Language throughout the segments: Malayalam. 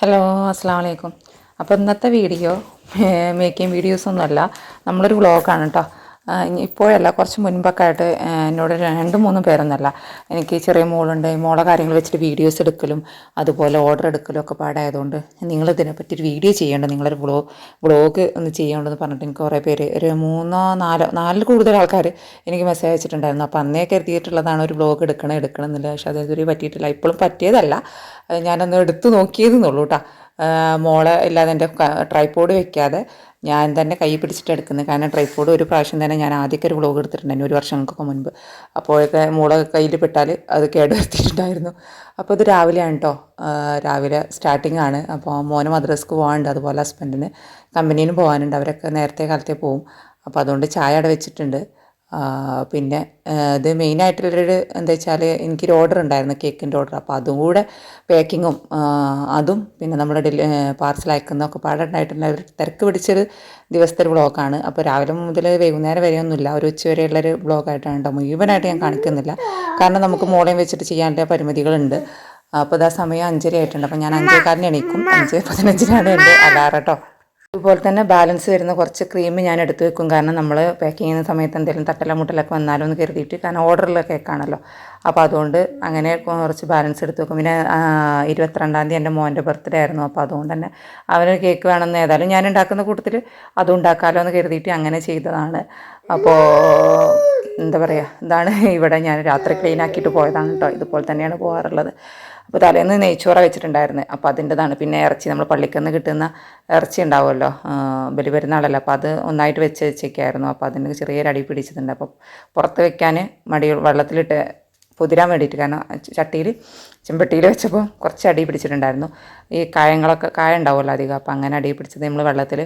ഹലോ അസ്സാം വലൈക്കും അപ്പോൾ ഇന്നത്തെ വീഡിയോ മേക്കിംഗ് വീഡിയോസൊന്നുമല്ല നമ്മളൊരു വ്ളോഗാണ് കേട്ടോ ഇപ്പോഴല്ല കുറച്ച് മുൻപൊക്കെ ആയിട്ട് എന്നോട് രണ്ട് മൂന്ന് പേരൊന്നല്ല. എനിക്ക് ചെറിയ മോളുണ്ട് മോളെ കാര്യങ്ങൾ വെച്ചിട്ട് വീഡിയോസ് എടുക്കലും അതുപോലെ ഓർഡർ എടുക്കലും ഒക്കെ പാടായതുകൊണ്ട് നിങ്ങൾ ഇതിനെപ്പറ്റി ഒരു വീഡിയോ ചെയ്യേണ്ടത് നിങ്ങളൊരു വ്ളോ വ്ളോഗ് ഒന്ന് ചെയ്യേണ്ടതെന്ന് പറഞ്ഞിട്ട് എനിക്ക് കുറേ പേര് ഒരു മൂന്നോ നാലോ നാലിൽ കൂടുതൽ ആൾക്കാർ എനിക്ക് മെസ്സേജ് അയച്ചിട്ടുണ്ടായിരുന്നു. അപ്പോൾ അന്നേ കരുതിയിട്ടുള്ളതാണ് ഒരു വ്ളോഗ് എടുക്കണം എടുക്കണം എന്നില്ല. പക്ഷേ അത് പറ്റിയിട്ടില്ല. ഇപ്പോഴും പറ്റിയതല്ല. ഞാനൊന്ന് എടുത്തു നോക്കിയതെന്നുള്ളൂ കേട്ടോ മോളെ ഇല്ലാതെ എന്റെ ട്രൈപോഡ് വെക്കാതെ ഞാൻ തന്നെ കൈ പിടിച്ചിട്ട് എടുക്കുന്നത്. കാരണം ട്രൈപോഡ് ഒരു പ്രാവശ്യം തന്നെ ഞാൻ ആദ്യമൊക്കെ ഒരു വ്ളോഗ് എടുത്തിട്ടുണ്ടായിരുന്നു ഒരു വർഷങ്ങൾക്കൊക്കെ മുൻപ്. അപ്പോഴൊക്കെ മോളെ കയ്യിൽ പെട്ടാൽ അത് കേടുവരുത്തിയിട്ടുണ്ടായിരുന്നു. അപ്പോൾ ഇത് രാവിലെയാണ് കേട്ടോ രാവിലെ സ്റ്റാർട്ടിംഗ് ആണ്. അപ്പോൾ മോന് മദ്രസ്ക്ക് പോകാനുണ്ട് അതുപോലെ ഹസ്ബൻഡിന് കമ്പനിയിലും പോകാനുണ്ട് അവരൊക്കെ നേരത്തെ കാലത്തെ പോവും. അപ്പോൾ അതുകൊണ്ട് ചായ അവിടെ വെച്ചിട്ടുണ്ട്. പിന്നെ ഇത് മെയിനായിട്ടുള്ളൊരു എന്താ വെച്ചാൽ എനിക്കൊരു ഓർഡർ ഉണ്ടായിരുന്നു കേക്കിന്റെ ഓർഡർ അപ്പോൾ അതും കൂടെ പാക്കിങ്ങും അതും പിന്നെ നമ്മുടെ ഡെലി പാർസൽ അയക്കുന്നതൊക്കെ പാടുണ്ടായിട്ടുള്ള ഒരു തിരക്ക് പിടിച്ചൊരു ദിവസത്തെ ഒരു അപ്പോൾ രാവിലെ മുതൽ വൈകുന്നേരം വരെയൊന്നുമില്ല. ഒരു ഉച്ച വരെയുള്ളൊരു ബ്ലോഗായിട്ടാണ് കേട്ടോ. മുഴുവനായിട്ട് ഞാൻ കാണിക്കുന്നില്ല. കാരണം നമുക്ക് മോളെയും വെച്ചിട്ട് ചെയ്യാനുള്ള പരിമിതികളുണ്ട്. അപ്പോൾ ഇതാ സമയം അഞ്ചര ആയിട്ടുണ്ട് അപ്പോൾ ഞാൻ അഞ്ചേക്കാലിന് എണീക്കും. അഞ്ച് പതിനഞ്ചിനാണ് എന്റെ അലാറ കേട്ടോ. അതുപോലെ തന്നെ ബാലൻസ് വരുന്ന കുറച്ച് ക്രീം ഞാൻ എടുത്തു വെക്കും. കാരണം നമ്മൾ പാക്ക് ചെയ്യുന്ന സമയത്ത് എന്തെങ്കിലും തട്ടല മുട്ടലൊക്കെ വന്നാലോ എന്ന് കരുതിയിട്ട് കാരണം ഓർഡറുള്ള കേക്കാണല്ലോ. അപ്പോൾ അതുകൊണ്ട് അങ്ങനെ കുറച്ച് ബാലൻസ് എടുത്ത് വെക്കും. പിന്നെ ഇരുപത്തിരണ്ടാം തീയതി എന്റെ മോന്റെ ബർത്ത്ഡേ ആയിരുന്നു. അപ്പോൾ അതുകൊണ്ട് തന്നെ അവനൊരു കേക്ക് വേണമെന്ന് ഏതായാലും ഞാൻ ഉണ്ടാക്കുന്ന കൂട്ടത്തിൽ അതും ഉണ്ടാക്കാമല്ലോ എന്ന് കരുതിയിട്ട് അങ്ങനെ ചെയ്തതാണ്. അപ്പോൾ എന്താ പറയുക ഇതാണ് ഇവിടെ ഞാൻ രാത്രി ക്ലീൻ ആക്കിയിട്ട് പോയതാണ് കേട്ടോ. ഇതുപോലെ തന്നെയാണ് പോകാറുള്ളത്. അപ്പോൾ തലേന്ന് നെയ്ച്ചോറ വെച്ചിട്ടുണ്ടായിരുന്നു. അപ്പോൾ അതിന്റെതാണ് പിന്നെ ഇറച്ചി നമ്മൾ പള്ളിക്കന്ന് കിട്ടുന്ന ഇറച്ചി ഉണ്ടാവുമല്ലോ ബലി പെരുന്നാളല്ലോ. അപ്പോൾ അത് ഒന്നായിട്ട് വെച്ച് വെച്ചേക്കായിരുന്നു. അപ്പോൾ അതിന് ചെറിയൊരു അടി പിടിച്ചിട്ടുണ്ട്. അപ്പോൾ പുറത്ത് വെക്കാൻ മടി വെള്ളത്തിലിട്ട് പൊതിരാൻ വേണ്ടിയിട്ട്. കാരണം ചട്ടിയിൽ ചെമ്പട്ടിയിൽ വെച്ചപ്പോൾ കുറച്ച് അടി പിടിച്ചിട്ടുണ്ടായിരുന്നു. ഈ കായങ്ങളൊക്കെ കായ ഉണ്ടാവുമല്ലോ അധികം. അപ്പോൾ അങ്ങനെ അടി പിടിച്ചത് നമ്മൾ വെള്ളത്തിൽ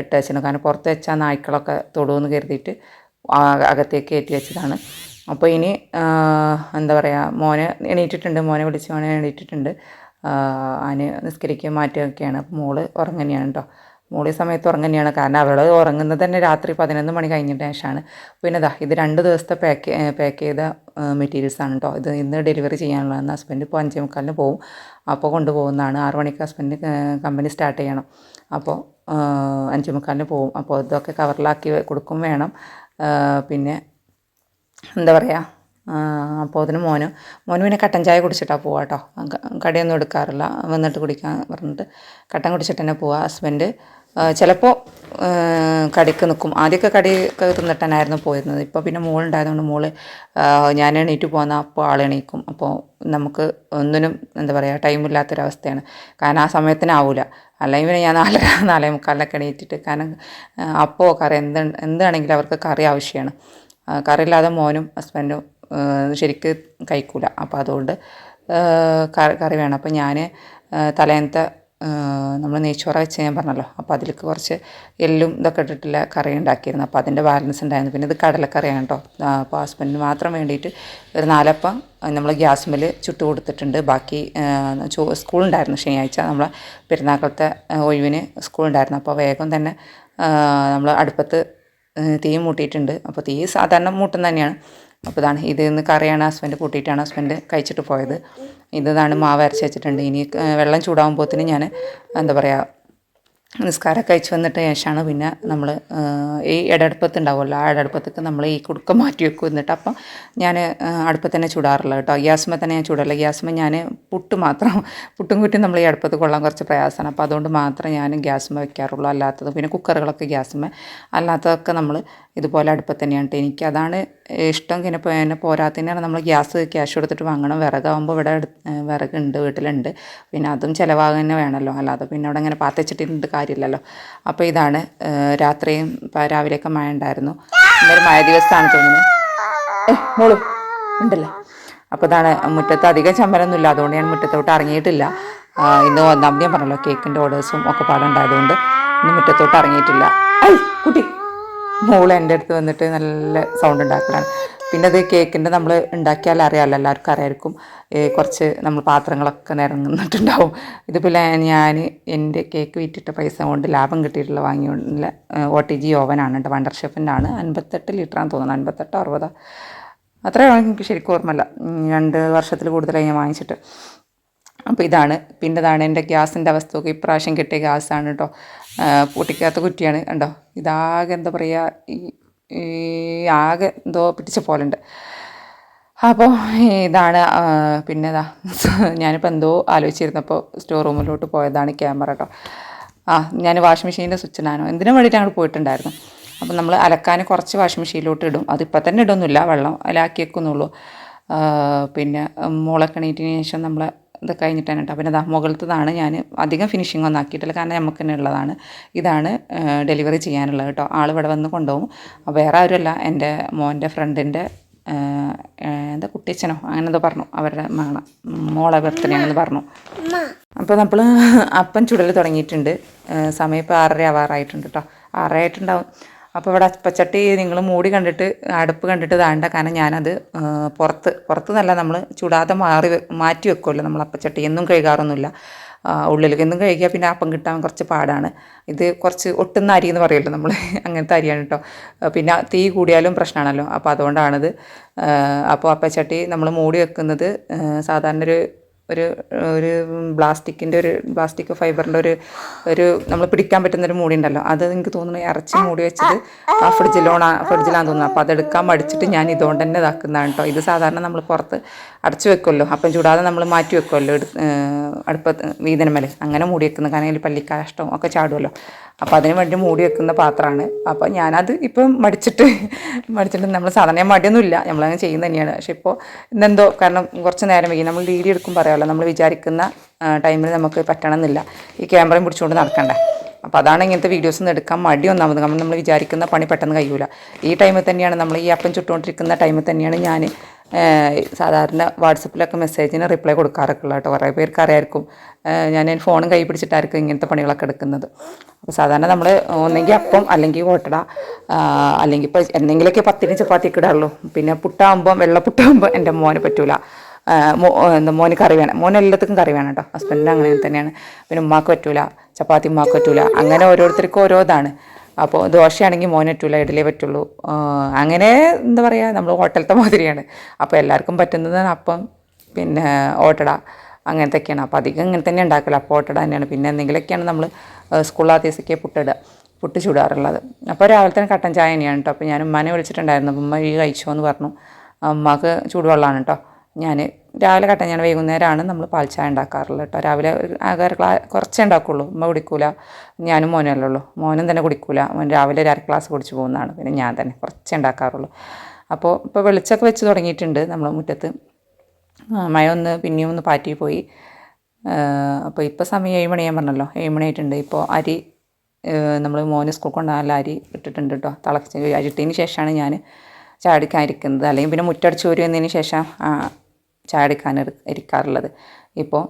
ഇട്ട് വെച്ചിട്ടുണ്ട് കാരണം പുറത്ത് വെച്ചാൽ നായ്ക്കളൊക്കെ തൊടുമെന്ന് കരുതിയിട്ട് അകത്തേക്ക് കയറ്റി വെച്ചതാണ്. അപ്പോൾ ഇനി എന്താ പറയുക മോനെ എണീറ്റിട്ടുണ്ട് മോനെ വിളിച്ച് മോനെ എണീറ്റിട്ടുണ്ട്. അതിന് നിസ്കരിക്കുക മാറ്റുകയൊക്കെയാണ്. അപ്പോൾ മോൾ ഉറങ്ങനെയാണ് കേട്ടോ മോളി സമയത്ത് ഉറങ്ങനെയാണ് കാരണം അവൾ ഉറങ്ങുന്നത് തന്നെ രാത്രി പതിനൊന്ന് മണി കഴിഞ്ഞിട്ട് ശേഷമാണ്. പിന്നെ ഇതാ ഇത് രണ്ട് ദിവസത്തെ പാക്ക് പാക്ക് ചെയ്ത മെറ്റീരിയൽസ് ആണ് കേട്ടോ ഇത് ഇന്ന് ഡെലിവറി ചെയ്യാനുള്ളതെന്ന് ഹസ്ബൻഡ് ഇപ്പോൾ അഞ്ചേ മുക്കാലിന് പോകും അപ്പോൾ കൊണ്ടുപോകുന്നതാണ്. ആറ് മണിക്ക് ഹസ്ബൻഡ് കമ്പനി സ്റ്റാർട്ട് ചെയ്യണം. അപ്പോൾ അഞ്ചേ മുക്കാലിന് പോകും അപ്പോൾ ഇതൊക്കെ കവറിലാക്കി കൊടുക്കും വേണം. പിന്നെ എന്താ പറയുക അപ്പോൾ അതിന് മോന് മോന് പിന്നെ കട്ടൻ ചായ കുടിച്ചിട്ടാണ് പോവുക കേട്ടോ കടയൊന്നും എടുക്കാറില്ല. വന്നിട്ട് കുടിക്കാൻ പറഞ്ഞിട്ട് കട്ടൻ കുടിച്ചിട്ട് തന്നെ പോവുക ഹസ്ബൻഡ്. ചിലപ്പോൾ കടിക്ക് നിൽക്കും ആദ്യമൊക്കെ കടിയൊക്കെ തിന്നിട്ടനായിരുന്നു പോയിരുന്നത്. ഇപ്പോൾ പിന്നെ മോളുണ്ടായതുകൊണ്ട് മോൾ ഞാൻ എണീറ്റ് പോകുന്ന അപ്പോൾ ആൾ എണീക്കും. അപ്പോൾ നമുക്ക് ഒന്നിനും എന്താ പറയുക ടൈമില്ലാത്തൊരവസ്ഥയാണ് കാരണം ആ സമയത്തിനാവില്ല അല്ലെങ്കിൽ പിന്നെ ഞാൻ നാലര നാലേ മുക്കാലിനൊക്കെ എണീറ്റിട്ട് കാരണം അപ്പോൾ കറി എന്ത് എന്താണെങ്കിലും അവർക്ക് കറി ആവശ്യമാണ് കറിയില്ലാതെ മോനും ഹസ്ബൻഡും ശരിക്ക് കഴിക്കൂല. അപ്പോൾ അതുകൊണ്ട് കറി വേണം. അപ്പോൾ ഞാൻ തലേന്നത്തെ നമ്മൾ നെയ്ച്ചോറ വെച്ച് ഞാൻ പറഞ്ഞല്ലോ. അപ്പോൾ അതിലേക്ക് കുറച്ച് എല്ലും ഇതൊക്കെ ഇട്ടിട്ടില്ല കറി ഉണ്ടാക്കിയിരുന്നു. അപ്പോൾ അതിന്റെ ബാലൻസ് ഉണ്ടായിരുന്നു. പിന്നെ ഇത് കടലക്കറിയാണ് കേട്ടോ. അപ്പോൾ ഹസ്ബൻഡിന് മാത്രം വേണ്ടിയിട്ട് ഒരു നാലപ്പം നമ്മൾ ഗ്യാസ് മേൽ ചുട്ട് കൊടുത്തിട്ടുണ്ട്. ബാക്കി സ്കൂളുണ്ടായിരുന്നു ശനിയാഴ്ച. നമ്മൾ പെരുന്നാക്കളത്തെ ഒഴിവിന് സ്കൂളുണ്ടായിരുന്നു അപ്പോൾ വേഗം തന്നെ നമ്മൾ അടുപ്പത്ത് തീ മൂട്ടിയിട്ടുണ്ട്. അപ്പോൾ തീ സാധാരണ മൂട്ടുന്ന തന്നെയാണ്. അപ്പോൾ ഇതാണ് ഇത് ഇന്ന് കറിയാണ് ഹസ്ബൻഡ് കൂട്ടിയിട്ടാണ് ഹസ്ബൻഡ് കഴിച്ചിട്ട് പോയത്. ഇതാണ് മാവ് അരച്ച് വെച്ചിട്ടുണ്ട്. ഇനി വെള്ളം ചൂടാകുമ്പോഴത്തേന് ഞാൻ എന്താ പറയുക നിസ്കാരമൊക്കെ കഴിച്ച് വന്നിട്ട് ശേഷമാണ് പിന്നെ നമ്മൾ ഈ ഇടടുപ്പത്ത് ഉണ്ടാവുമല്ലോ ആ ഇടടുപ്പത്തേക്ക് നമ്മൾ ഈ കുടുക്ക മാറ്റി വെക്കും എന്നിട്ട് അപ്പം ഞാൻ അടുപ്പത്ത് തന്നെ ചൂടാറില്ല കേട്ടോ. ഗ്യാസ്മ തന്നെ ഞാൻ ചൂടാറില്ല ഗ്യാസ്മ ഞാൻ പുട്ട് മാത്രം പുട്ടും കുറ്റും നമ്മൾ ഈ അടുപ്പത്ത് കൊള്ളാൻ കുറച്ച് പ്രയാസമാണ്. അപ്പോൾ അതുകൊണ്ട് മാത്രം ഞാൻ ഗ്യാസ്മ വെക്കാറുള്ളൂ. അല്ലാത്തത് പിന്നെ കുക്കറുകളൊക്കെ ഗ്യാസ്മ അല്ലാത്തതൊക്കെ നമ്മൾ ഇതുപോലെ അടുപ്പത്ത് തന്നെയാണ് എനിക്ക്. അതാണ് ഇഷ്ടം പിന്നെ ഇപ്പോൾ പോരാത്തതിനാണ് നമ്മൾ ഗ്യാസ് ക്യാഷ് കൊടുത്തിട്ട് വാങ്ങണം. വിറകാകുമ്പോൾ ഇവിടെ വിറകുണ്ട് വീട്ടിലുണ്ട്. പിന്നെ അതും ചിലവാകുക തന്നെ വേണമല്ലോ അല്ലാതെ പിന്നെ അവിടെ ഇങ്ങനെ പാത്തച്ചിട്ടിട്ട് കാര്യമില്ലല്ലോ. അപ്പോൾ ഇതാണ് രാത്രിയും രാവിലെയൊക്കെ മഴ ഉണ്ടായിരുന്നു. ഇന്നൊരു മഴ ദിവസമാണ് തോന്നുന്നത്. ഏ മോളു ഉണ്ടല്ലേ. അപ്പോൾ ഇതാണ് മുറ്റത്ത് അധികം ചമ്മലൊന്നുമില്ല അതുകൊണ്ട് ഞാൻ മുറ്റത്തോട്ട് ഇറങ്ങിയിട്ടില്ല. ഇന്ന് ഒന്നാം ഞാൻ പറഞ്ഞല്ലോ കേക്കിന്റെ ഓർഡേഴ്സും ഒക്കെ പാടുണ്ടായതുകൊണ്ട് ഇന്ന് മുറ്റത്തോട്ട് ഇറങ്ങിയിട്ടില്ല. ഐ കുട്ടി. മോൾ എന്റെ അടുത്ത് വന്നിട്ട് നല്ല സൗണ്ട് ഉണ്ടാക്കലാണ്. പിന്നെ അത് കേക്കിന്റെ നമ്മൾ ഉണ്ടാക്കിയാൽ അറിയാമല്ലോ എല്ലാവർക്കും അറിയായിരിക്കും. കുറച്ച് നമ്മൾ പാത്രങ്ങളൊക്കെ നിരങ്ങുന്നിട്ടുണ്ടാവും ഇതിപ്പോൾ ഞാൻ എന്റെ കേക്ക് വിറ്റിട്ട പൈസ കൊണ്ട് ലാഭം കിട്ടിയിട്ടുള്ള വാങ്ങിയുള്ള ഒ ടി ജി ഓവനാണ് കേട്ടോ വണ്ടർ ഷെഫിന്റെ ആണ്. അൻപത്തെട്ട് ലിറ്ററാണ് തോന്നുന്നു അൻപത്തെട്ടോ അറുപതോ. അത്രയാണ് എനിക്ക് ശരിക്കും ഓർമ്മയില്ല. രണ്ട് വർഷത്തിൽ കൂടുതലായി ഞാൻ വാങ്ങിച്ചിട്ട്. അപ്പോൾ ഇതാണ് പിന്നെ ഇതാണ് എന്റെ ഗ്യാസിന്റെ അവസ്ഥയൊക്കെ ഇപ്രാവശ്യം കിട്ടിയ ഗ്യാസാണ് കേട്ടോ പൊട്ടിക്കാത്ത കുറ്റിയാണ്. കണ്ടോ? ഇതാകെ എന്താ പറയുക ഈ ആകെ എന്തോ പിടിച്ച പോലെ ഉണ്ട് അപ്പോൾ ഇതാണ് പിന്നെ ഇതാ ഞാനിപ്പോൾ എന്തോ ആലോചിച്ചിരുന്നപ്പോൾ സ്റ്റോർ റൂമിലോട്ട് പോയതാണ് ക്യാമറ കേട്ടോ ആ ഞാൻ വാഷിംഗ് മെഷീന്റെ സ്വിച്ചിനാനോ എന്തിനും വേണ്ടിയിട്ട് അങ്ങോട്ട് പോയിട്ടുണ്ടായിരുന്നു? അപ്പോൾ നമ്മൾ അലക്കാൻ കുറച്ച് വാഷിംഗ് മെഷീനിലോട്ട് ഇടും. അതിപ്പോൾ തന്നെ ഇടൊന്നുമില്ല വെള്ളം അതിലാക്കി വെക്കുന്നുള്ളൂ. പിന്നെ മുളക്കണീറ്റിന് ശേഷം നമ്മൾ ഇത് കഴിഞ്ഞിട്ടാണ് കേട്ടോ. പിന്നെ ദാ മുകളിലത്തതാണ് ഞാൻ അധികം ഫിനിഷിംഗ് ഒന്നും ആക്കിയിട്ടില്ല. കാരണം നമുക്ക് തന്നെ ഉള്ളതാണ്. ഇതാണ് ഡെലിവറി ചെയ്യാനുള്ളത് കേട്ടോ. ആൾ ഇവിടെ വന്ന് കൊണ്ടുപോകും. വേറെ ആരുമല്ല. എന്റെ മോന്റെ ഫ്രണ്ടിന്റെ എന്താ കുട്ടിച്ചനോ അങ്ങനെ എന്തോ പറഞ്ഞു. അവരുടെ മകള മോളെ ബർത്ത്ഡേ ആണെന്ന് പറഞ്ഞു. അപ്പോൾ നമ്മൾ അപ്പം ചുടൽ തുടങ്ങിയിട്ടുണ്ട്. സമയം ഇപ്പോൾ ആറര ആവാറായിട്ടുണ്ട് കേട്ടോ. ആറര ആയിട്ടുണ്ടാവും അപ്പോൾ ഇവിടെ അപ്പച്ചട്ടി നിങ്ങൾ മൂടി കണ്ടിട്ട് അടുപ്പ് കണ്ടിട്ട് താണ്ട കാരണം ഞാനത് പുറത്ത് പുറത്ത് നല്ല നമ്മൾ ചൂടാതെ മാറി മാറ്റി വെക്കുമല്ലോ നമ്മൾ അപ്പച്ചട്ടി. എന്നും കഴുകാറൊന്നുമില്ല. ഉള്ളിലേക്ക് എന്നും കഴിക്കുക പിന്നെ അപ്പം കിട്ടാൻ കുറച്ച് പാടാണ്. ഇത് കുറച്ച് ഒട്ടുന്ന അരി എന്ന് പറയുമല്ലോ നമ്മൾ അങ്ങനത്തെ അരിയാണ് കേട്ടോ പിന്നെ തീ കൂടിയാലും പ്രശ്നമാണല്ലോ. അപ്പോൾ അതുകൊണ്ടാണിത്. അപ്പോൾ അപ്പച്ചട്ടി നമ്മൾ മൂടി വെക്കുന്നത് സാധാരണ ഒരു ഒരു ഒരു പ്ലാസ്റ്റിക്കിന്റെ ഒരു പ്ലാസ്റ്റിക് ഫൈബറിന്റെ ഒരു ഒരു നമ്മൾ പിടിക്കാൻ പറ്റുന്ന ഒരു മൂടി ഉണ്ടല്ലോ അത് എനിക്ക് തോന്നുന്നു ഇറച്ചി മൂടി വെച്ചത് ആ ഫ്രിഡ്ജിലോണ ഫ്രിഡ്ജിലാണെന്ന് തോന്നുന്നു. അപ്പോൾ അതെടുക്കാൻ മടിച്ചിട്ട് ഞാൻ ഇതുകൊണ്ട് തന്നെ ഇതാക്കുന്നതാണ് കേട്ടോ ഇത് സാധാരണ നമ്മൾ പുറത്ത് അടച്ചു വെക്കുമല്ലോ അപ്പം ചൂടാതെ നമ്മൾ മാറ്റി വെക്കുമല്ലോ എടു അടുപ്പത്ത് വീതനമേലെ അങ്ങനെ മൂടി വെക്കുന്നത് കാരണം അതിൽ പള്ളിക്കാഷ്ടവും ഒക്കെ ചാടുമല്ലോ അപ്പോൾ അതിന് വേണ്ടി മൂടി വെക്കുന്ന പാത്രമാണ്. അപ്പോൾ ഞാനത് ഇപ്പം മടിച്ചിട്ട് മടിച്ചിട്ട് നമ്മൾ സാധാരണ മടിയൊന്നുമില്ല. നമ്മളങ്ങനെ ചെയ്യുന്നത് തന്നെയാണ്. പക്ഷെ ഇപ്പോൾ ഇന്നെന്തോ കാരണം കുറച്ച് നേരം വൈകി. നമ്മൾ വീഡിയോ എടുക്കും പറയാമല്ലോ നമ്മൾ വിചാരിക്കുന്ന ടൈമിൽ നമുക്ക് പറ്റണമെന്നില്ല. ഈ ക്യാമറയും പിടിച്ചുകൊണ്ട് നടക്കണ്ടേ. അപ്പോൾ അതാണ് ഇങ്ങനത്തെ വീഡിയോസ് ഒന്നും എടുക്കാൻ മടി ഒന്നാമത്. കാരണം നമ്മൾ വിചാരിക്കുന്ന പണി പെട്ടെന്ന് കഴിയൂല. ഈ ടൈമിൽ തന്നെയാണ് നമ്മൾ ഈ അപ്പം ചുട്ടുകൊണ്ടിരിക്കുന്ന ടൈമിൽ തന്നെയാണ് ഞാൻ സാധാരണ വാട്സപ്പിലൊക്കെ മെസ്സേജിന് റിപ്ലൈ കൊടുക്കാറൊക്കെ കേട്ടോ. കുറേ പേർക്ക് അറിയായിരിക്കും ഞാൻ ഫോണും കൈ പിടിച്ചിട്ടായിരിക്കും ഇങ്ങനത്തെ പണികളൊക്കെ എടുക്കുന്നത്. അപ്പോൾ സാധാരണ നമ്മൾ ഒന്നെങ്കിൽ അപ്പം അല്ലെങ്കിൽ ഓട്ടട അല്ലെങ്കിൽ ഇപ്പോൾ എന്തെങ്കിലുമൊക്കെ പത്തിന് ചപ്പാത്തിയൊക്കെ ഇടാറുള്ളൂ. പിന്നെ പുട്ടാകുമ്പം വെള്ളപ്പുട്ടാകുമ്പോൾ എന്റെ മോന് പറ്റൂല. എന്താ മോന് കറി വേണം. മോൻ എല്ലാത്തിനും കറി വേണം കേട്ടോ. ഹസ്ബൻഡിന് അങ്ങനെ തന്നെയാണ്. പിന്നെ ഉമ്മാക്ക് പറ്റൂല. ചപ്പാത്തി ഉമ്മാക്ക് പറ്റൂല. അങ്ങനെ ഓരോരുത്തർക്കും ഓരോ ഇതാണ് അപ്പോൾ ദോശയാണെങ്കിൽ മോൻ പറ്റൂല ഇഡലേ പറ്റുള്ളൂ. അങ്ങനെ എന്താ പറയുക നമ്മൾ ഹോട്ടലത്തെ മാതിരിയാണ്. അപ്പോൾ എല്ലാവർക്കും പറ്റുന്നതാണ് അപ്പം പിന്നെ ഓട്ടട അങ്ങനത്തെയൊക്കെയാണ് അപ്പോൾ അധികം ഇങ്ങനെ തന്നെ ഉണ്ടാക്കില്ല അപ്പോൾ ഓട്ടട തന്നെയാണ്. പിന്നെ എന്തെങ്കിലുമൊക്കെയാണ് നമ്മൾ സ്കൂളിലാത്ത ദിവസമൊക്കെ പുട്ടിടുക പുട്ട് ചൂടാറുള്ളത്. അപ്പോൾ രാവിലെ തന്നെ കട്ടൻ ചായ തന്നെയാണ് കേട്ടോ. അപ്പോൾ ഞാൻ ഉമ്മാനെ വിളിച്ചിട്ടുണ്ടായിരുന്നു. ഉമ്മ ഈ കഴിച്ചോ എന്ന് പറഞ്ഞു ഉമ്മാക്ക് ചൂടുവെള്ളമാണ് കേട്ടോ. ഞാൻ രാവിലെ കട്ടൻ ഞാൻ വൈകുന്നേരമാണ് നമ്മൾ പാൽ ഉണ്ടാക്കാറുള്ളത് കേട്ടോ. രാവിലെ ഒരു ആകെ ഒരു കുറച്ചേ ഉണ്ടാക്കുള്ളൂ. ഉമ്മ കുടിക്കൂല ഞാനും മോനല്ലുള്ളൂ മോനും തന്നെ കുടിക്കൂല. മോൻ രാവിലെ ഒരു അര ഗ്ലാസ് കുടിച്ച് പോകുന്നതാണ്. പിന്നെ ഞാൻ തന്നെ കുറച്ചേ ഉണ്ടാക്കാറുള്ളൂ. അപ്പോൾ ഇപ്പോൾ വെളിച്ചൊക്കെ വെച്ച് തുടങ്ങിയിട്ടുണ്ട് നമ്മൾ മുറ്റത്ത്. മഴ ഒന്ന് പിന്നെയും ഒന്ന് പാറ്റി പോയി. അപ്പോൾ ഇപ്പോൾ സമയം ഏഴ് മണിയാൻ പറഞ്ഞല്ലോ. ഏഴ് മണിയായിട്ടുണ്ട് ഇപ്പോൾ അരി നമ്മൾ മോന് സ്കൂൾ കൊണ്ടുപോകാനുള്ള അരി ഇട്ടിട്ടുണ്ട് കേട്ടോ. തിളച്ച് അരിട്ടതിന് ശേഷമാണ് ഞാൻ ചാടിക്കാൻ ഇരിക്കുന്നത്. അല്ലെങ്കിൽ പിന്നെ മുറ്റടിച്ച് വരുന്നതിന് ശേഷം ചാടിക്കാൻ ഇരി- ഇരിക്കാറുള്ളത്. ഇപ്പോൾ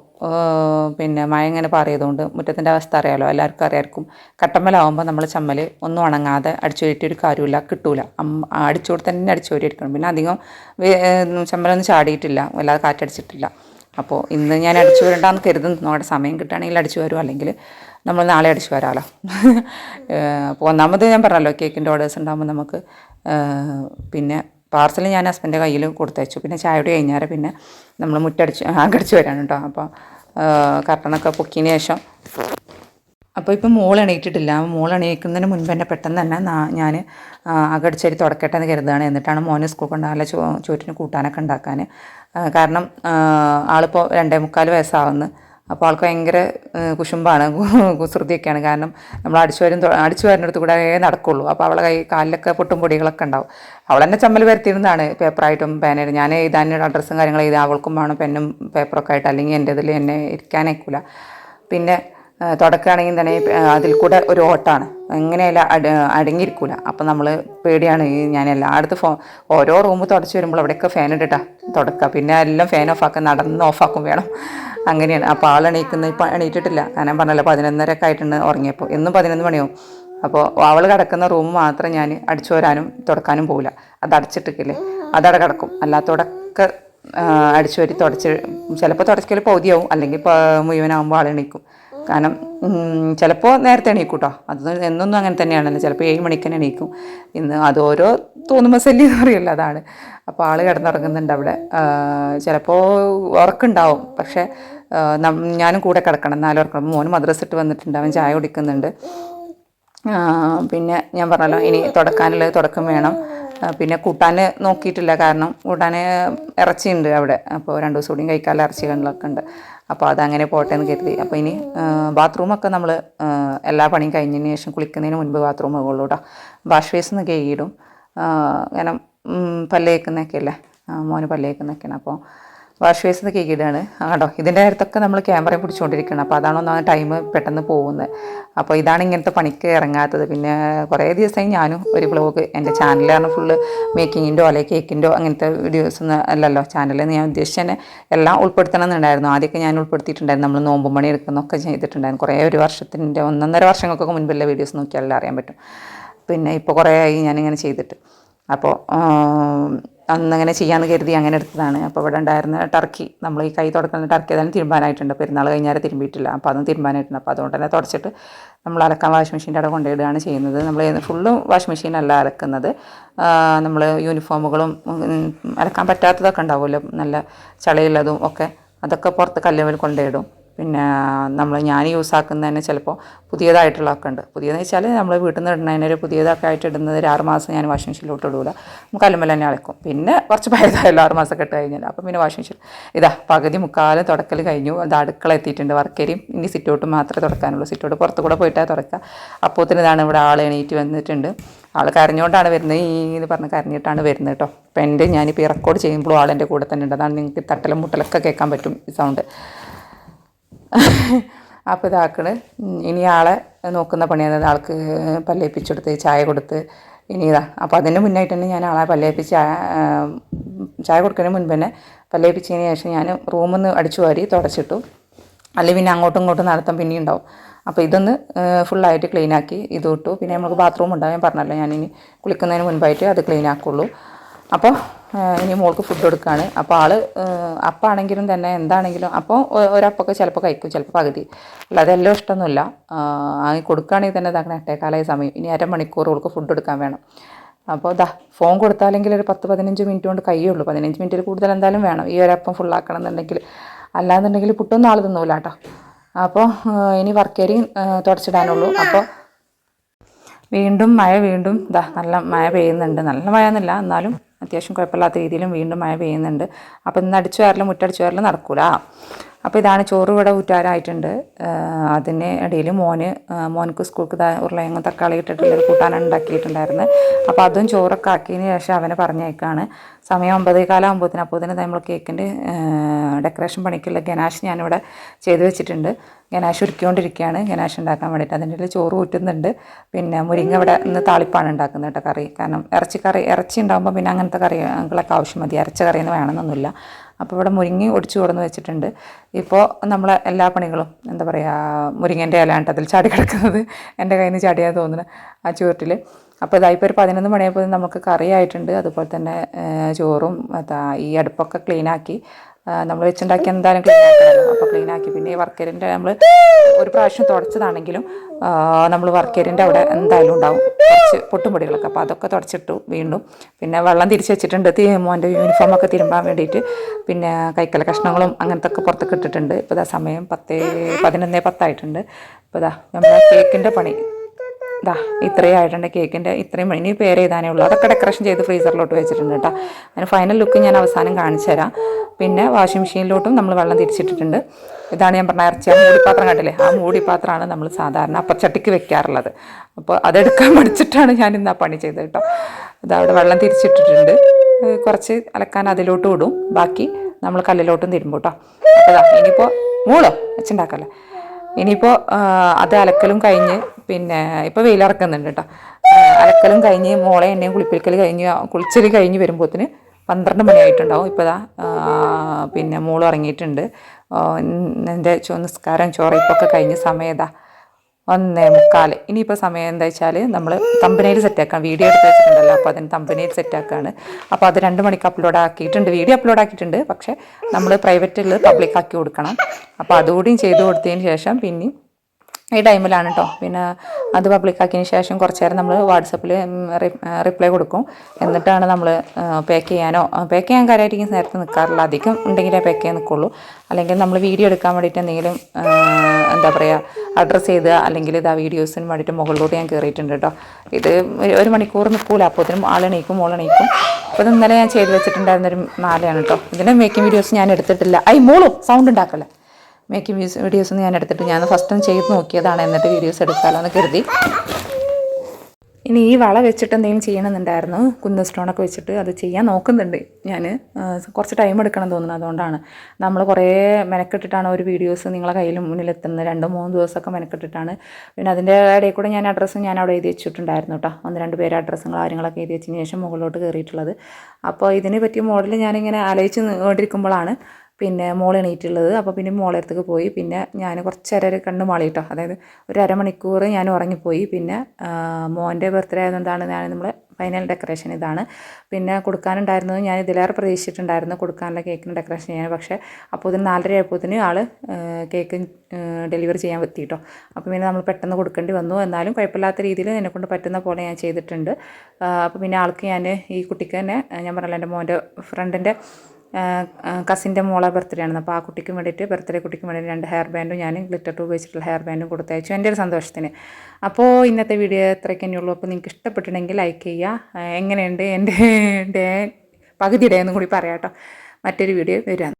പിന്നെ മഴ ഇങ്ങനെ പാറിയതുകൊണ്ട് മുറ്റത്തിന്റെ അവസ്ഥ അറിയാലോ? എല്ലാവർക്കും അറിയാമായിരിക്കും കട്ടമ്മലാവുമ്പോൾ നമ്മൾ ചമ്മൽ ഒന്നും ഉണങ്ങാതെ കയറ്റി ഒരു കാര്യമില്ല കിട്ടൂല. അടിച്ചോട് തന്നെ അടിച്ചോരിയിരിക്കണം പിന്നെ അധികം ചമ്മലൊന്നും ചാടിയിട്ടില്ല. വല്ലാതെ കാറ്റടിച്ചിട്ടില്ല. അപ്പോൾ ഇന്ന് ഞാൻ അടിച്ചു വരണ്ടെന്ന് കരുതുന്നു. നമ്മുടെ സമയം കിട്ടുകയാണെങ്കിൽ അടിച്ചു വരും അല്ലെങ്കിൽ നമ്മൾ നാളെ അടിച്ചു വരാമല്ലോ അപ്പോൾ ഒന്നാമത് ഞാൻ പറഞ്ഞല്ലോ കേക്കിന്റെ ഓർഡേഴ്സ് ഉണ്ടാകുമ്പോൾ നമുക്ക് പിന്നെ പാർസൽ ഞാൻ ഹസ്ബന്റെ കയ്യിൽ കൊടുത്തയച്ചു. പിന്നെ ചായയുടെ കഴിഞ്ഞാൽ പിന്നെ നമ്മൾ മുറ്റടിച്ച് അകടിച്ച് വരാണ് കേട്ടോ. അപ്പോൾ കർട്ടനൊക്കെ പൊക്കിയതിന് ശേഷം. അപ്പോൾ ഇപ്പം മോൾ എണീറ്റിട്ടില്ല. മോൾ എണീക്കുന്നതിന് മുൻപ് തന്നെ പെട്ടെന്ന് തന്നെ ഞാൻ അകടിച്ചേരി തുടക്കട്ടെ എന്ന് കരുതുകയാണ്. എന്നിട്ടാണ് മോനെ സ്കൂൾ കൊണ്ടാകാൻ ചോ ചോറ്റിന് കൂട്ടാനൊക്കെ ഉണ്ടാക്കാൻ. കാരണം ആളിപ്പോൾ രണ്ടേ മുക്കാൽ വയസ്സാവുന്നു. അപ്പോൾ ആൾക്ക് ഭയങ്കര കുശുമ്പാണ് കുസൃതിയൊക്കെയാണ്. കാരണം നമ്മൾ അടിച്ചു വരും അടിച്ചു വരുന്നിടത്ത് കൂടെ നടക്കുള്ളൂ. അപ്പോൾ അവളെ കൈ കാലിലൊക്കെ പൊട്ടും പൊടികളൊക്കെ ഉണ്ടാവും. അവൾ തന്നെ ചമ്മൽ വരുത്തിയിരുന്നതാണ് പേപ്പറായിട്ടും പേനായിട്ടും. ഞാൻ ഇതാണ് അഡ്രസ്സും കാര്യങ്ങളും എഴുതാൻ അവൾക്കും വേണം പെന്നും പേപ്പറൊക്കെ ആയിട്ട്. അല്ലെങ്കിൽ എന്റെ ഇതിൽ എന്നെ ഇരിക്കാനേക്കില്ല പിന്നെ തുടക്കുകയാണെങ്കിൽ തന്നെ അതിൽ കൂടെ ഒരു ഓട്ടാണ്. എങ്ങനെയല്ല അട അടങ്ങിയിരിക്കൂല. അപ്പം നമ്മൾ പേടിയാണ്. ഞാൻ എല്ലായിടത്തും ഫോ ഓരോ റൂം തുടച്ച് വരുമ്പോൾ അവിടെയൊക്കെ ഫാൻ ഇട്ടിട്ടാ തുടക്കുക പിന്നെ എല്ലാം ഫാൻ ഓഫാക്കാൻ നടന്ന് ഓഫാക്കും വേണം. അങ്ങനെയാണ്. അപ്പോൾ ആൾ എണീക്കുന്ന ഇപ്പം എണീറ്റിട്ടില്ല. കാരണം പറഞ്ഞല്ലോ പതിനൊന്നരക്കെ ആയിട്ടുണ്ട് ഉറങ്ങിയപ്പോൾ. എന്നും പതിനൊന്ന് മണിയാവും. അപ്പോൾ അവൾ കിടക്കുന്ന റൂം മാത്രം ഞാൻ അടിച്ചു വരാനും തുടക്കാനും പോകില്ല അത് അടച്ചിട്ടില്ലേ അതവിടെ കിടക്കും. അല്ലാത്തവിടൊക്കെ അടിച്ചു വരി തുടച്ച് ചിലപ്പോൾ തുടയ്ക്കൽ പൗതിയാവും. അല്ലെങ്കിൽ മുഴുവനാകുമ്പോൾ ആൾ എണീക്കും. കാരണം ചിലപ്പോൾ നേരത്തെ എണീക്കും കേട്ടോ അത് എന്നൊന്നും അങ്ങനെ തന്നെയാണല്ലോ. ചിലപ്പോൾ ഏഴ് മണിക്ക് തന്നെ എണീക്കും. ഇന്ന് അത് ഓരോ തോന്നുമ്പോൾ ശല്യം എന്ന് പറയുമല്ലോ അതാണ്. അപ്പോൾ ആൾ കിടന്നുറങ്ങുന്നുണ്ട് അവിടെ. ചിലപ്പോൾ ഉറക്കുണ്ടാവും. പക്ഷേ ഞാനും കൂടെ കിടക്കണം. നാല് ഉറക്കണം മോന് മദ്രസ ഇട്ട് വന്നിട്ടുണ്ട്. അവൻ ചായ കുടിക്കുന്നുണ്ട്. പിന്നെ ഞാൻ പറഞ്ഞല്ലോ ഇനി തുടക്കാനുള്ളത് തുടക്കം വേണം. പിന്നെ കൂട്ടാൻ നോക്കിയിട്ടില്ല. കാരണം കൂട്ടാൻ ഇറച്ചിയുണ്ട് അവിടെ. അപ്പോൾ രണ്ട് ദിവസം കൂടിയും കഴിക്കാനുള്ള ഇറച്ചികളിലൊക്കെ ഉണ്ട്. അപ്പോൾ അതങ്ങനെ പോട്ടെ എന്ന് കരുതി. അപ്പോൾ ഇനി ബാത്റൂമൊക്കെ നമ്മൾ എല്ലാ പണിയും കഴിഞ്ഞതിന് ശേഷം കുളിക്കുന്നതിന് മുൻപ് ബാത്റൂം പോകുള്ളൂ വാഷ് ബേസ് എന്ന് കഴുകിയിടും അങ്ങനെ പല്ലേക്കുന്നൊക്കെ അല്ലേ മോന് പല്ലേക്കുന്നൊക്കെയാണ് അപ്പോൾ വാഷ് ബേസിൽ കേക്കിയിടാണ് ആടോ ഇതിന്റെ അടുത്തൊക്കെ നമ്മൾ ക്യാമറയും പിടിച്ചുകൊണ്ടിരിക്കണം അപ്പോൾ അതാണ് ഒന്നാമത് ടൈം പെട്ടെന്ന് പോകുന്നത്. അപ്പോൾ ഇതാണ് ഇങ്ങനത്തെ പണിക്ക് ഇറങ്ങാത്തത്. പിന്നെ കുറേ ദിവസമായി ഞാനും ഒരു ബ്ലോഗ് എന്റെ ചാനലാണ് ഫുള്ള് മേക്കിങ്ങിന്റെയോ അല്ലെങ്കിൽ കേക്കിന്റെയോ അങ്ങനത്തെ വീഡിയോസ് ഒന്നും അല്ലല്ലോ ചാനലിൽ ഞാൻ ഉദ്ദേശിച്ച് തന്നെ എല്ലാം ഉൾപ്പെടുത്തണം എന്നുണ്ടായിരുന്നു ആദ്യമൊക്കെ ഞാൻ ഉൾപ്പെടുത്തിയിട്ടുണ്ടായിരുന്നു. നമ്മൾ നോമ്പ് മണി എടുക്കുന്നൊക്കെ ചെയ്തിട്ടുണ്ടായിരുന്നു. കുറേ ഒരു വർഷത്തിന്റെ ഒന്നൊന്നര വർഷങ്ങൾക്കൊക്കെ മുൻപുള്ള വീഡിയോസ് നോക്കിയാലേ അറിയാൻ പറ്റും. പിന്നെ ഇപ്പോൾ കുറേ ആയി ഞാനിങ്ങനെ ചെയ്തിട്ട്. അപ്പോൾ അന്നങ്ങനെ ചെയ്യാമെന്ന് കരുതി അങ്ങനെ എടുത്തതാണ്. അപ്പോൾ ഇവിടെ ഉണ്ടായിരുന്ന ടർക്കി നമ്മൾ ഈ കൈ തുടക്കുന്ന ടർക്കി ഏതായാലും തിരുമ്പാനായിട്ടുണ്ട്. പെരുന്നാൾ കഴിഞ്ഞാൽ തിരുമ്പിയിട്ടില്ല. അപ്പോൾ അതും തിരുമ്പാനായിട്ടുണ്ട്. അപ്പോൾ അതുകൊണ്ട് തന്നെ തുടച്ചിട്ട് നമ്മൾ അലക്കാൻ വാഷിംഗ് മെഷീന്റെ അവിടെ കൊണ്ടുപോയിടുകയാണ് ചെയ്യുന്നത്. നമ്മൾ ഫുള്ളും വാഷ് മെഷീനല്ല അലക്കുന്നത്. നമ്മൾ യൂണിഫോമുകളും അലക്കാൻ പറ്റാത്തതൊക്കെ ഉണ്ടാവുമല്ലോ. നല്ല ചളിയുള്ളതും ഒക്കെ. അതൊക്കെ പുറത്ത് കല്ലുകൾ കൊണ്ടിടും പിന്നെ നമ്മൾ ഞാൻ യൂസ് ആക്കുന്ന തന്നെ ചിലപ്പോൾ പുതിയതായിട്ടുള്ളതൊക്കെ ഉണ്ട്. പുതിയതെന്ന് വെച്ചാൽ നമ്മൾ വീട്ടിൽ നിന്ന് ഇടുന്നതിന് ഒരു പുതിയതൊക്കെ ആയിട്ട് ഇടുന്നത് ഒരു ആറ് മാസം ഞാൻ വാഷിംഗ് മെഷീനിലോട്ട് ഇടൂല. നമുക്ക് അലമ്പല തന്നെ അളക്കും പിന്നെ കുറച്ച് പഴയതായല്ലോ ആറ് മാസം ഇട്ട് കഴിഞ്ഞാൽ അപ്പം പിന്നെ വാഷിംഗ് മെഷീൻ. ഇതാ പകുതി മുക്കാലും തുടക്കൽ കഴിഞ്ഞു. അത് അടുക്കള എത്തിയിട്ടുണ്ട് വർക്കരിയും. ഇനി സിറ്റൗട്ട് മാത്രമേ തുടക്കാനുള്ളൂ. സിറ്റൗട്ട് പുറത്ത് കൂടെ പോയിട്ടാണ് തുറക്കുക അപ്പോത്തിന് ഇതാണ് ഇവിടെ ആൾ എണീറ്റ് വന്നിട്ടുണ്ട്. ആൾ കരഞ്ഞുകൊണ്ടാണ് വരുന്നത്. ഈ എന്ന് പറഞ്ഞ് കരഞ്ഞിട്ടാണ് വരുന്നത് കേട്ടോ. അപ്പം എന്റെ ഞാനിപ്പോൾ റെക്കോർഡ് ചെയ്യുമ്പോഴും ആൾ എന്റെ കൂടെ തന്നെ ഉണ്ട്. അതാണ് നിങ്ങൾക്ക് തട്ടലും മുട്ടലൊക്കെ കേൾക്കാൻ പറ്റും സൗണ്ട് അപ്പോൾ ഇതാക്കണ്. ഇനി ആളെ നോക്കുന്ന പണിയാണ് ആൾക്ക് പല്ലേപ്പിച്ചെടുത്ത് ചായ കൊടുത്ത് ഇനി ഇതാ. അപ്പോൾ അതിന് മുന്നായിട്ട് തന്നെ ഞാൻ ആളെ പല്ലേപ്പിച്ച് ചായ- കൊടുക്കുന്നതിന് മുൻപ് തന്നെ പല്ലേപ്പിച്ചതിന് ശേഷം ഞാൻ റൂമിൽ നിന്ന് അടിച്ചു വാരി തുടച്ചിട്ടു. അല്ലെങ്കിൽ പിന്നെ അങ്ങോട്ടും ഇങ്ങോട്ടും നടത്താൻ പിന്നെ ഉണ്ടാവും. അപ്പോൾ ഇതൊന്ന് ഫുള്ളായിട്ട് ക്ലീനാക്കി ഇത് ഇട്ടു. പിന്നെ നമുക്ക് ബാത്റൂം ഉണ്ടാവും. ഞാൻ പറഞ്ഞല്ലോ ഞാനിനി കുളിക്കുന്നതിന് മുൻപായിട്ട് അത് ക്ലീൻ ആക്കുള്ളൂ അപ്പോൾ ഇനി മോൾക്ക് ഫുഡ് കൊടുക്കുകയാണ് അപ്പോൾ ആൾ അപ്പാണെങ്കിലും തന്നെ എന്താണെങ്കിലും അപ്പോൾ ഒരപ്പൊക്കെ ചിലപ്പോൾ കഴിക്കും ചിലപ്പോൾ പകുതി. അല്ലാതെ എല്ലാം ഇഷ്ടമൊന്നുമില്ല. ആ കൊടുക്കുകയാണെങ്കിൽ തന്നെ ഇതാക്കണം എട്ടേക്കാലായ സമയം. ഇനി അരമണിക്കൂർ ഓൾക്ക് ഫുഡ് കൊടുക്കാൻ വേണം. അപ്പോൾ ദാ ഫോൺ കൊടുത്താലെങ്കിൽ ഒരു പത്ത് പതിനഞ്ച് മിനിറ്റ് കൊണ്ട് കഴിയുള്ളൂ. പതിനഞ്ച് മിനിറ്റിൽ കൂടുതൽ എന്തായാലും വേണം. ഈ ഒരപ്പം ഫുള്ളാക്കണം എന്നുണ്ടെങ്കിൽ അല്ലാന്നുണ്ടെങ്കിൽ പുട്ടൊന്നും ആൾ തിന്നൂല കേട്ടോ അപ്പോൾ ഇനി വർക്കേരിയും തുടച്ചിടാനുള്ളൂ. അപ്പോൾ വീണ്ടും മഴ വീണ്ടും ഇതാ നല്ല മഴ പെയ്യുന്നുണ്ട്. നല്ല മഴ എന്നല്ല എന്നാലും അത്യാവശ്യം കുഴപ്പമില്ലാത്ത രീതിയിലും വീണ്ടും മഴ പെയ്യുന്നുണ്ട്. അപ്പോൾ ഇന്ന് അടിച്ചു വരലും മുറ്റടിച്ചു വരലും നടക്കൂല. അപ്പോൾ ഇതാണ് ചോറ് ഇവിടെ ഊറ്റാറായിട്ടുണ്ട്. അതിന് ഇടയിൽ മോന് മോനക്ക് സ്കൂൾക്ക് ഉരുളയങ്ങും തക്കാളി ഇട്ടിട്ടുള്ളൊരു കൂട്ടാനാണ് ഉണ്ടാക്കിയിട്ടുണ്ടായിരുന്നത് അപ്പോൾ അതും ചോറൊക്കെ ആക്കിയതിന് ശേഷം അവനെ പറഞ്ഞേക്കാണ് സമയം ഒമ്പതേ കാലം ആകുമ്പോഴത്തേന് അപ്പോൾ തന്നെ നമ്മൾ കേക്കിന്റെ ഡെക്കറേഷൻ പണിക്കുള്ള ഗനാഷ് ഞാനിവിടെ ചെയ്ത് വെച്ചിട്ടുണ്ട്. ഗനാഷ് ഉരുക്കിക്കൊണ്ടിരിക്കുകയാണ് ഗനാഷ് ഉണ്ടാക്കാൻ വേണ്ടിയിട്ട്. അതിന്റെ ചോറ് ഊറ്റുന്നുണ്ട്. പിന്നെ മുരിങ്ങ ഇവിടെ ഇന്ന് താളിപ്പാണ് ഉണ്ടാക്കുന്നത് കേട്ടോ കറി. കാരണം ഇറച്ചിക്കറി ഇറച്ചി ഉണ്ടാകുമ്പോൾ പിന്നെ അങ്ങനത്തെ കറികളൊക്കെ ആവശ്യം മതി. അരച്ച കറിയൊന്നും വേണമെന്നൊന്നുമില്ല. അപ്പോൾ ഇവിടെ മുരിങ്ങി ഒടിച്ചു കൊടുന്ന് വെച്ചിട്ടുണ്ട്. ഇപ്പോൾ നമ്മളെ എല്ലാ പണികളും എന്താ പറയുക മുരിങ്ങന്റെ ഇലയാണ് അതിൽ ചാടി കിടക്കുന്നത്. എന്റെ കയ്യിൽ നിന്ന് ചാടിയാൽ തോന്നുന്നു ആ ചുവട്ടിൽ. അപ്പോൾ ഇതായിപ്പോൾ ഒരു പതിനൊന്ന് മണിയായപ്പോൾ നമുക്ക് കറിയായിട്ടുണ്ട്. അതുപോലെ തന്നെ ചോറും ഈ അടുപ്പൊക്കെ ക്ലീനാക്കി നമ്മൾ വെച്ചുണ്ടാക്കി എന്തായാലും ക്ലീൻ ആക്കണമല്ലോ അപ്പോൾ ക്ലീൻ ആക്കി പിന്നെ ഈ വർക്കരിന്റെ നമ്മൾ ഒരു പ്രാവശ്യം തുടച്ചതാണെങ്കിലും നമ്മൾ വർക്കരിന്റെ അവിടെ എന്തായാലും ഉണ്ടാവും. കുറച്ച് പൊട്ടുപൊടികളൊക്കെ. അപ്പോൾ അതൊക്കെ തുടച്ചിട്ടു വീണ്ടും. പിന്നെ വെള്ളം തിരിച്ച് വെച്ചിട്ടുണ്ട്. മോന്റെ യൂണിഫോമൊക്കെ തിരുമ്പാൻ വേണ്ടിയിട്ട്. പിന്നെ കൈക്കല കഷ്ണങ്ങളും അങ്ങനത്തെ ഒക്കെ പുറത്തൊക്കെ ഇട്ടിട്ടുണ്ട്. ഇപ്പോൾ ഇതാ സമയം പത്തേ പതിനൊന്നേ പത്തായിട്ടുണ്ട്. ഇപ്പോൾ ഇതാ നമ്മുടെ കേക്കിന്റെ പണി. ഇതാ ഇത്രയും ആയിട്ടുണ്ട് കേക്കിന്റെ ഇത്രയും ഇനി പേര് എഴുതാനേ ഉള്ളൂ. അതൊക്കെ ഡെക്കറേഷൻ ചെയ്ത് ഫ്രീസറിലോട്ട് വെച്ചിട്ടുണ്ട് കേട്ടോ. അതിന് ഫൈനൽ ലുക്ക് ഞാൻ അവസാനം കാണിച്ചു തരാം. പിന്നെ വാഷിംഗ് മെഷീനിലോട്ടും നമ്മൾ വെള്ളം തിരിച്ചിട്ടിട്ടുണ്ട്. ഇതാണ് ഞാൻ പറഞ്ഞ ഇറച്ചി. ആ മൂടിപ്പാത്രം കണ്ടില്ലേ? ആ മൂടിപ്പാത്രമാണ് നമ്മൾ സാധാരണ അപ്പച്ചട്ടിക്ക് വെക്കാറുള്ളത്. അപ്പോൾ അതെടുക്കാൻ പഠിച്ചിട്ടാണ് ഞാൻ ഇന്ന് ആ പണി ചെയ്തത് കേട്ടോ. ഇതവിടെ വെള്ളം തിരിച്ചിട്ടിട്ടുണ്ട്. കുറച്ച് അലക്കാൻ അതിലോട്ടും ഇടും. ബാക്കി നമ്മൾ കല്ലിലോട്ടും തിരുമ്പോട്ടോ അതാ ഇനിയിപ്പോൾ മൂളോ? വെച്ചുണ്ടാക്കല്ലേ ഇനിയിപ്പോൾ അത് അലക്കലും കഴിഞ്ഞ് പിന്നെ ഇപ്പോൾ വെയിലിറക്കുന്നുണ്ട് കേട്ടോ അലക്കലും കഴിഞ്ഞ് മോളെ എന്നെയും കുളിപ്പിക്കൽ കഴിഞ്ഞ് കുളിച്ചൽ കഴിഞ്ഞ് വരുമ്പോഴത്തിന് പന്ത്രണ്ട് മണിയായിട്ടുണ്ടാവും. ഇപ്പോൾ ദാ പിന്നെ മോളും ഇറങ്ങിയിട്ടുണ്ട് എന്റെ നിസ്കാരം ചോറയിപ്പൊക്കെ കഴിഞ്ഞ് സമയതാ. ഒന്നേ മുക്കാൽ ഇനിയിപ്പോൾ സമയം എന്താ വെച്ചാൽ നമ്മൾ തമ്പനയിൽ സെറ്റാക്കാം വീഡിയോ എടുത്ത് വെച്ചിട്ടുണ്ടല്ലോ അപ്പോൾ അതിന് തമ്പനയിൽ സെറ്റാക്കാണ് അപ്പോൾ അത് രണ്ട് മണിക്ക് അപ്ലോഡ് ആക്കിയിട്ടുണ്ട്. വീഡിയോ അപ്ലോഡ് ആക്കിയിട്ടുണ്ട്. പക്ഷേ നമ്മൾ പ്രൈവറ്റിൽ പബ്ലിക് ആക്കി കൊടുക്കണം. അപ്പോൾ അതുകൂടിയും ചെയ്തു കൊടുത്തതിന് ശേഷം പിന്നെയും ഈ ടൈമിലാണ് കേട്ടോ പിന്നെ അത് പബ്ലിക്കാക്കിയതിന് ശേഷം കുറച്ച് നേരം നമ്മൾ വാട്സപ്പിൽ റിപ്ലൈ കൊടുക്കും. എന്നിട്ടാണ് നമ്മൾ പാക്ക് ചെയ്യാനോ പാക്ക് ചെയ്യാൻ കാര്യമായിരിക്കും നേരത്തെ നിൽക്കാറില്ല അധികം ഉണ്ടെങ്കിലേ പാക്ക് ചെയ്യാൻ നിൽക്കുള്ളൂ അല്ലെങ്കിൽ നമ്മൾ വീഡിയോ എടുക്കാൻ വേണ്ടിയിട്ട് എന്തെങ്കിലും എന്താ പറയുക അഡ്രസ്സ് ചെയ്ത് അല്ലെങ്കിൽ ഇത് ആ വീഡിയോസിന് വേണ്ടിയിട്ട് മുകളിലൂടെ ഞാൻ കയറിയിട്ടുണ്ട് കേട്ടോ ഇത് ഒരു- മണിക്കൂർ നിൽക്കൂല അപ്പോഴത്തേനും ആളെണീക്കും മോളെണീക്കും അപ്പോൾ ഇത് ഇന്നലെ ഞാൻ ചെയ്ത് വെച്ചിട്ടുണ്ടായിരുന്നൊരു മാലയാണ് കേട്ടോ ഇതിന്റെ മേക്കിംഗ് വീഡിയോസ് ഞാൻ എടുത്തിട്ടില്ല. ഐ മോളും സൗണ്ട് ഉണ്ടാക്കല്ലേ? മേക്കിംഗ് വീസ് വീഡിയോസ് ഞാൻ എടുത്തിട്ട് ഞാൻ ഫസ്റ്റ് ഒന്ന് ചെയ്ത് നോക്കിയതാണ് എന്നിട്ട് വീഡിയോസ് എടുക്കാമല്ലോ എന്ന് കരുതി. ഇനി ഈ വള വെച്ചിട്ട് എന്തെങ്കിലും ചെയ്യണമെന്നുണ്ടായിരുന്നു. കുന്ന് സ്റ്റോണൊക്കെ വെച്ചിട്ട് അത് ചെയ്യാൻ നോക്കുന്നുണ്ട് ഞാൻ കുറച്ച് ടൈം എടുക്കണം തോന്നുന്നു അതുകൊണ്ടാണ്. നമ്മൾ കുറേ മെനക്കെട്ടിട്ടാണ് ഒരു വീഡിയോസ് നിങ്ങളെ കയ്യിൽ മുന്നിലെത്തുന്നത്. രണ്ട് മൂന്ന് ദിവസമൊക്കെ മെനക്കെട്ടിട്ടാണ്. പിന്നെ അതിന്റെ ഇടയിൽ കൂടെ ഞാൻ അഡ്രസ്സ് ഞാൻ അവിടെ എഴുതി വെച്ചിട്ടുണ്ടായിരുന്നു കേട്ടോ ഒന്ന് രണ്ട് പേര് അഡ്രസ്സും കാര്യങ്ങളൊക്കെ എഴുതി വെച്ചതിന് ശേഷം മുകളിലോട്ട് കയറിയിട്ടുള്ളത്. അപ്പോൾ ഇതിനെ പറ്റിയ മോഡൽ ഞാനിങ്ങനെ ആലോചിച്ച് കൊണ്ടിരിക്കുമ്പോഴാണ് പിന്നെ മോൾ എണീറ്റുള്ളത്. അപ്പോൾ പിന്നെ മോളെ അടുത്തേക്ക് പോയി. പിന്നെ ഞാൻ കുറച്ച് നേരം ഒരു കണ്ണ് മാളി കേട്ടോ അതായത് ഒരു അരമണിക്കൂർ ഞാൻ ഉറങ്ങിപ്പോയി. പിന്നെ മോന്റെ ബർത്ത്ഡേ ആയതുകൊണ്ടാണ് ഞാൻ നമ്മൾ ഫൈനൽ ഡെക്കറേഷൻ ഇതാണ്. പിന്നെ കൊടുക്കാനുണ്ടായിരുന്നത് ഞാൻ ഇതിലേറെ പ്രതീക്ഷിച്ചിട്ടുണ്ടായിരുന്നു കൊടുക്കാനുള്ള കേക്കിന് ഡെക്കറേഷൻ ചെയ്യാൻ. പക്ഷേ അപ്പോൾ ഇതിന് നാലര ആയപ്പോഴത്തിന് ആൾ കേക്ക് ഡെലിവറി ചെയ്യാൻ പറ്റി കേട്ടോ അപ്പോൾ പിന്നെ നമ്മൾ പെട്ടെന്ന് കൊടുക്കേണ്ടി വന്നു. എന്നാലും കുഴപ്പമില്ലാത്ത രീതിയിൽ എന്നെക്കൊണ്ട് പറ്റുന്ന പോലെ ഞാൻ ചെയ്തിട്ടുണ്ട്. അപ്പോൾ പിന്നെ ആൾക്ക് ഞാൻ ഈ കുട്ടിക്ക് തന്നെ ഞാൻ പറഞ്ഞല്ലോ എന്റെ മോന്റെ ഫ്രണ്ടിന്റെ കസിന്റെ മോളെ ബർത്ത്ഡേ ആണ് അപ്പോൾ ആ കുട്ടിക്കും വേണ്ടിയിട്ട് ബർത്ത്ഡേ കുട്ടിക്കും വേണ്ടിയിട്ട് രണ്ട് ഹെയർ ബാൻഡും ഞാൻ ഗ്ലിറ്റർ ടൂ വെച്ചിട്ടുള്ള ഹെയർ ബാൻഡും കൊടുത്തയച്ചു. എന്റെ ഒരു സന്തോഷത്തിന്. അപ്പോൾ ഇന്നത്തെ വീഡിയോ ഇത്രയ്ക്ക് തന്നെയുള്ളൂ അപ്പോൾ നിങ്ങൾക്ക് ഇഷ്ടപ്പെട്ടിട്ടുണ്ടെങ്കിൽ ലൈക്ക് ചെയ്യുക. എങ്ങനെയുണ്ട് എന്റെ ഡേ പകുതി ഡേ എന്നും കൂടി പറയാം കേട്ടോ. മറ്റൊരു വീഡിയോ വരാം.